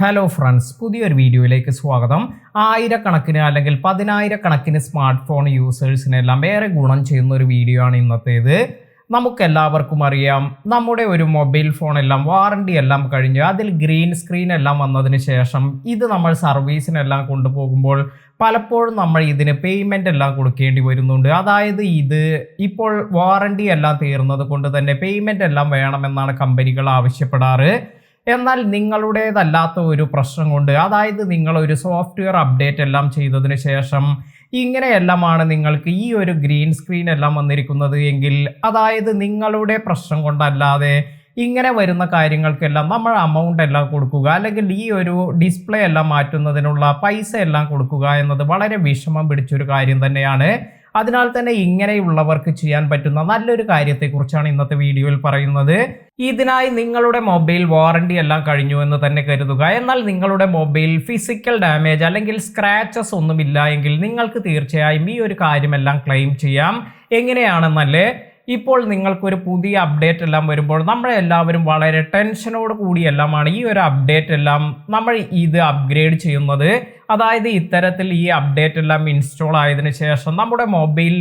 Hello friends പുതിയൊരു വീഡിയോയിലേക്ക് സ്വാഗതം. ആയിരക്കണക്കിന് അല്ലെങ്കിൽ പതിനായിരക്കണക്കിന് സ്മാർട്ട് ഫോൺ യൂസേഴ്സിനെല്ലാം ഏറെ ഗുണം ചെയ്യുന്ന ഒരു വീഡിയോ ആണ് ഇന്നത്തേത്. നമുക്കെല്ലാവർക്കും അറിയാം നമ്മുടെ ഒരു മൊബൈൽ ഫോണെല്ലാം വാറണ്ടി എല്ലാം കഴിഞ്ഞ് അതിൽ ഗ്രീൻ സ്ക്രീൻ എല്ലാം വന്നതിന് ശേഷം ഇത് നമ്മൾ സർവീസിനെല്ലാം കൊണ്ടുപോകുമ്പോൾ പലപ്പോഴും നമ്മൾ ഇതിന് പേയ്മെന്റ് എല്ലാം കൊടുക്കേണ്ടി വരുന്നുണ്ട്. അതായത് ഇത് ഇപ്പോൾ വാറണ്ടി എല്ലാം തീർന്നത് കൊണ്ട് തന്നെ പേയ്മെന്റ് എല്ലാം വേണമെന്നാണ് കമ്പനികൾ ആവശ്യപ്പെടാറ്. എന്നാൽ നിങ്ങളുടേതല്ലാത്ത ഒരു പ്രശ്നം കൊണ്ട് അതായത് നിങ്ങൾ ഒരു സോഫ്റ്റ്വെയർ അപ്ഡേറ്റ് എല്ലാം ചെയ്തതിന് ശേഷം ഇങ്ങനെയെല്ലാമാണ് നിങ്ങൾക്ക് ഈ ഒരു ഗ്രീൻ സ്ക്രീൻ എല്ലാം വന്നിരിക്കുന്നത് എങ്കിൽ അതായത് നിങ്ങളുടെ പ്രശ്നം കൊണ്ടല്ലാതെ ഇങ്ങനെ വരുന്ന കാര്യങ്ങൾക്കെല്ലാം നമ്മൾ അമൗണ്ട് എല്ലാം കൊടുക്കുക അല്ലെങ്കിൽ ഈ ഒരു ഡിസ്പ്ലേ എല്ലാം മാറ്റുന്നതിനുള്ള പൈസ എല്ലാം കൊടുക്കുക എന്നത് വളരെ വിഷമം പിടിച്ചൊരു കാര്യം തന്നെയാണ്. അതിനാൽ തന്നെ ഇങ്ങനെയുള്ളവർക്ക് ചെയ്യാൻ പറ്റുന്ന നല്ലൊരു കാര്യത്തെക്കുറിച്ചാണ് ഇന്നത്തെ വീഡിയോയിൽ പറയുന്നത്. ഇതിനായി നിങ്ങളുടെ മൊബൈൽ വാറണ്ടി എല്ലാം കഴിഞ്ഞു എന്ന് തന്നെ കരുതുക. എന്നാൽ നിങ്ങളുടെ മൊബൈൽ ഫിസിക്കൽ ഡാമേജ് അല്ലെങ്കിൽ സ്ക്രാച്ചസ് ഒന്നുമില്ല എങ്കിൽ നിങ്ങൾക്ക് തീർച്ചയായും ഈ ഒരു കാര്യമെല്ലാം ക്ലെയിം ചെയ്യാം. എങ്ങനെയാണെന്നല്ലേ? ഇപ്പോൾ നിങ്ങൾക്കൊരു പുതിയ അപ്ഡേറ്റ് എല്ലാം വരുമ്പോൾ നമ്മളെല്ലാവരും വളരെ ടെൻഷനോട് കൂടിയെല്ലാമാണ് ഈ ഒരു അപ്ഡേറ്റ് എല്ലാം നമ്മൾ ഇത് അപ്ഗ്രേഡ് ചെയ്യുന്നത്. അതായത് ഇത്തരത്തിൽ ഈ അപ്ഡേറ്റ് എല്ലാം ഇൻസ്റ്റാൾ ആയതിനു ശേഷം നമ്മുടെ മൊബൈൽ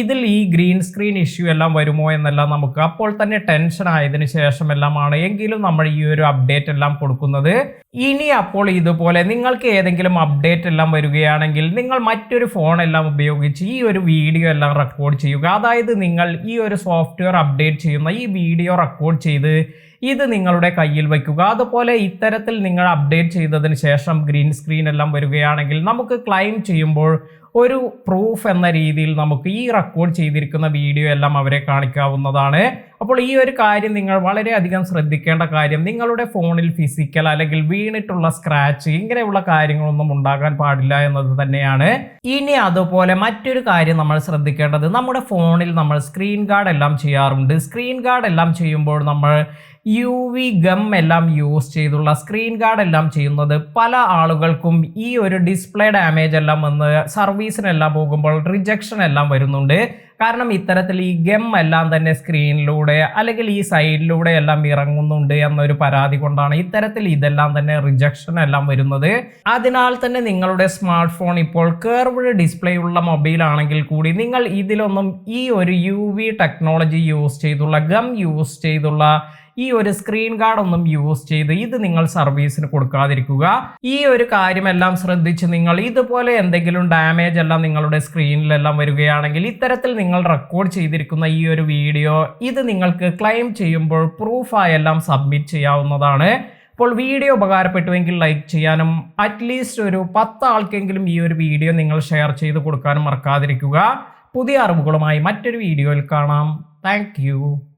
ഇതിൽ ഈ ഗ്രീൻ സ്ക്രീൻ ഇഷ്യൂ എല്ലാം വരുമോ എന്നെല്ലാം നമുക്ക് അപ്പോൾ തന്നെ ടെൻഷൻ ആയതിനു ശേഷം എല്ലാമാണ് എങ്കിലും നമ്മൾ ഈ ഒരു അപ്ഡേറ്റ് എല്ലാം കൊടുക്കുന്നത്. ഇനി അപ്പോൾ ഇതുപോലെ നിങ്ങൾക്ക് ഏതെങ്കിലും അപ്ഡേറ്റ് എല്ലാം വരികയാണെങ്കിൽ നിങ്ങൾ മറ്റൊരു ഫോൺ എല്ലാം ഉപയോഗിച്ച് ഈ ഒരു വീഡിയോ എല്ലാം റെക്കോർഡ് ചെയ്യുക. അതായത് നിങ്ങൾ ഈ ഒരു സോഫ്റ്റ്വെയർ അപ്ഡേറ്റ് ചെയ്യുന്ന ഈ വീഡിയോ റെക്കോർഡ് ചെയ്ത് ഇത് നിങ്ങളുടെ കയ്യിൽ വയ്ക്കുക. അതുപോലെ ഇത്തരത്തിൽ നിങ്ങൾ അപ്ഡേറ്റ് ചെയ്തതിന് ശേഷം ഗ്രീൻ സ്ക്രീൻ എല്ലാം വരികയാണെങ്കിൽ നമുക്ക് ക്ലൈം ചെയ്യുമ്പോൾ ഒരു പ്രൂഫ് എന്ന രീതിയിൽ നമുക്ക് ഈ റെക്കോർഡ് ചെയ്തിരിക്കുന്ന വീഡിയോ എല്ലാം അവരെ കാണിക്കാവുന്നതാണ്. അപ്പോൾ ഈ ഒരു കാര്യം നിങ്ങൾ വളരെയധികം ശ്രദ്ധിക്കേണ്ട കാര്യം നിങ്ങളുടെ ഫോണിൽ ഫിസിക്കൽ അല്ലെങ്കിൽ വീണിട്ടുള്ള സ്ക്രാച്ച് ഇങ്ങനെയുള്ള കാര്യങ്ങളൊന്നും ഉണ്ടാകാൻ പാടില്ല എന്നത് തന്നെയാണ്. ഇനി അതുപോലെ മറ്റൊരു കാര്യം നമ്മൾ ശ്രദ്ധിക്കേണ്ടത് നമ്മുടെ ഫോണിൽ നമ്മൾ സ്ക്രീൻ ഗാർഡ് എല്ലാം ചെയ്യാറുണ്ട്. സ്ക്രീൻ ഗാർഡ് എല്ലാം ചെയ്യുമ്പോൾ നമ്മൾ യു വി ഗം എല്ലാം യൂസ് ചെയ്തുള്ള സ്ക്രീൻ ഗാർഡ് എല്ലാം ചെയ്യുന്നത് പല ആളുകൾക്കും ഈ ഒരു ഡിസ്പ്ലേ ഡാമേജ് എല്ലാം വന്ന് സർവീസിനെല്ലാം പോകുമ്പോൾ റിജക്ഷൻ എല്ലാം വരുന്നുണ്ട്. കാരണം ഇത്തരത്തിൽ ഈ ഗം എല്ലാം തന്നെ സ്ക്രീനിലൂടെ അല്ലെങ്കിൽ ഈ സൈഡിലൂടെ എല്ലാം ഇറങ്ങുന്നുണ്ട് എന്നൊരു പരാതി കൊണ്ടാണ് ഇത്തരത്തിൽ ഇതെല്ലാം തന്നെ റിജക്ഷൻ എല്ലാം വരുന്നത്. അതിനാൽ തന്നെ നിങ്ങളുടെ സ്മാർട്ട് ഫോൺ ഇപ്പോൾ കേർവ്ഡ് ഡിസ്പ്ലേ ഉള്ള മൊബൈൽ ആണെങ്കിൽ കൂടി നിങ്ങൾ ഇതിലൊന്നും ഈ ഒരു യു ടെക്നോളജി യൂസ് ചെയ്തുള്ള ഗം യൂസ് ചെയ്തുള്ള ഈ ഒരു സ്ക്രീൻ ഗാർഡ് ഒന്നും യൂസ് ചെയ്ത് ഇത് നിങ്ങൾ സർവീസിന് കൊടുക്കാതിരിക്കുക. ഈ ഒരു കാര്യമെല്ലാം ശ്രദ്ധിച്ച് നിങ്ങൾ ഇതുപോലെ എന്തെങ്കിലും ഡാമേജ് എല്ലാം നിങ്ങളുടെ സ്ക്രീനിലെല്ലാം വരികയാണെങ്കിൽ ഇത്തരത്തിൽ നിങ്ങൾ റെക്കോർഡ് ചെയ്തിരിക്കുന്ന ഈ ഒരു വീഡിയോ ഇത് നിങ്ങൾക്ക് ക്ലെയിം ചെയ്യുമ്പോൾ പ്രൂഫായെല്ലാം സബ്മിറ്റ് ചെയ്യാവുന്നതാണ്. അപ്പോൾ വീഡിയോ ഉപകാരപ്പെട്ടുവെങ്കിൽ ലൈക്ക് ചെയ്യാനും അറ്റ്ലീസ്റ്റ് ഒരു പത്ത് ആൾക്കെങ്കിലും ഈ ഒരു വീഡിയോ നിങ്ങൾ ഷെയർ ചെയ്ത് കൊടുക്കാനും മറക്കാതിരിക്കുക. പുതിയ അറിവുകളുമായി മറ്റൊരു വീഡിയോയിൽ കാണാം. താങ്ക്